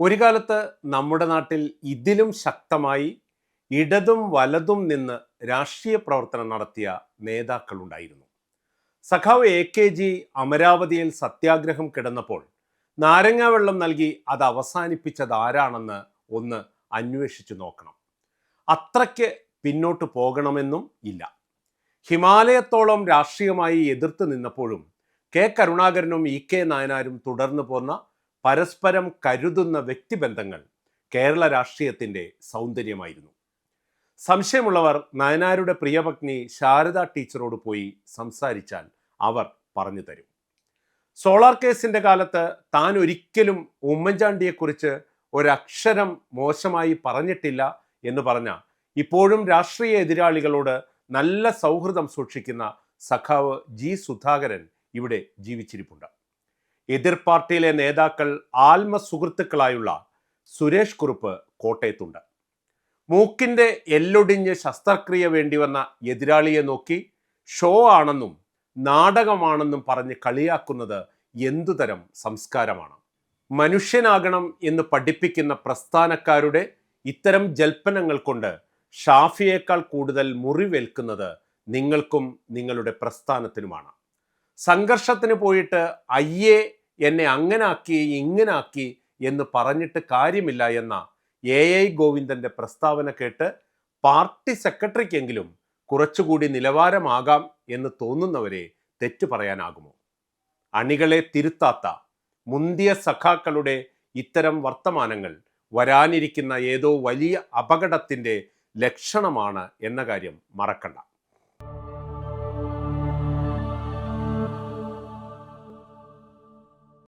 ഒരു കാലത്ത് നമ്മുടെ നാട്ടിൽ ഇതിലും ശക്തമായി ഇടതും വലതും നിന്ന് രാഷ്ട്രീയ പ്രവർത്തനം നടത്തിയ നേതാക്കളുണ്ടായിരുന്നു സഖാവ് എ കെ ജി അമരാവതിയിൽ സത്യാഗ്രഹം കിടന്നപ്പോൾ നാരങ്ങാവെള്ളം നൽകി അത് അവസാനിപ്പിച്ചത് ആരാണെന്ന് ഒന്ന് അന്വേഷിച്ചു നോക്കണം. അത്രയ്ക്ക് പിന്നോട്ട് പോകണമെന്നും ഇല്ല. ഹിമാലയത്തോളം രാഷ്ട്രീയമായി എതിർത്ത് നിന്നപ്പോഴും കെ കരുണാകരനും ഇ കെ നായനാരും തുടർന്നു പോന്ന പരസ്പരം കരുതുന്ന വ്യക്തിബന്ധങ്ങൾ കേരള രാഷ്ട്രീയത്തിന്റെ സൗന്ദര്യമായിരുന്നു. സംശയമുള്ളവർ നയനാരുടെ പ്രിയപത്നി ശാരദ ടീച്ചറോട് പോയി സംസാരിച്ചാൽ അവർ പറഞ്ഞു തരും. സോളാർ കേസിന്റെ കാലത്ത് താൻ ഒരിക്കലും ഉമ്മൻചാണ്ടിയെക്കുറിച്ച് ഒരക്ഷരം മോശമായി പറഞ്ഞിട്ടില്ല എന്ന് പറഞ്ഞ ഇപ്പോഴും രാഷ്ട്രീയ എതിരാളികളോട് നല്ല സൗഹൃദം സൂക്ഷിക്കുന്ന സഖാവ് ജി സുധാകരൻ ഇവിടെ ജീവിച്ചിരിപ്പുണ്ട്. എതിർ പാർട്ടിയിലെ നേതാക്കൾ ആത്മ സുഹൃത്തുക്കളായുള്ള സുരേഷ് കുറുപ്പ് കോട്ടയത്തുണ്ട്. മൂക്കിന്റെ എല്ലൊടിഞ്ഞ് ശസ്ത്രക്രിയ വേണ്ടി വന്ന എതിരാളിയെ നോക്കി ഷോ ആണെന്നും നാടകമാണെന്നും പറഞ്ഞ് കളിയാക്കുന്നത് എന്തുതരം സംസ്കാരമാണ്. മനുഷ്യനാകണം എന്ന് പഠിപ്പിക്കുന്ന പ്രസ്ഥാനക്കാരുടെ ഇത്തരം ജൽപ്പനങ്ങൾ കൊണ്ട് ഷാഫിയേക്കാൾ കൂടുതൽ മുറിവേൽക്കുന്നത് നിങ്ങൾക്കും നിങ്ങളുടെ പ്രസ്ഥാനത്തിനുമാണ്. സംഘർഷത്തിന് പോയിട്ട് അയ്യേ എന്നെ അങ്ങനെ ആക്കി ഇങ്ങനെ ആക്കി എന്ന് പറഞ്ഞിട്ട് കാര്യമില്ല എന്ന എ ഐ ഗോവിന്ദന്റെ പ്രസ്താവന കേട്ട് പാർട്ടി സെക്രട്ടറിക്കെങ്കിലും കുറച്ചുകൂടി നിലവാരമാകാം എന്ന് തോന്നുന്നവരെ തെറ്റു പറയാനാകുമോ? അണികളെ തിരുത്താത്ത മുന്തിയ സഖാക്കളുടെ ഇത്തരം വർത്തമാനങ്ങൾ വരാനിരിക്കുന്ന ഏതോ വലിയ അപകടത്തിന്റെ ലക്ഷണമാണ് എന്ന കാര്യം മറക്കണ്ട.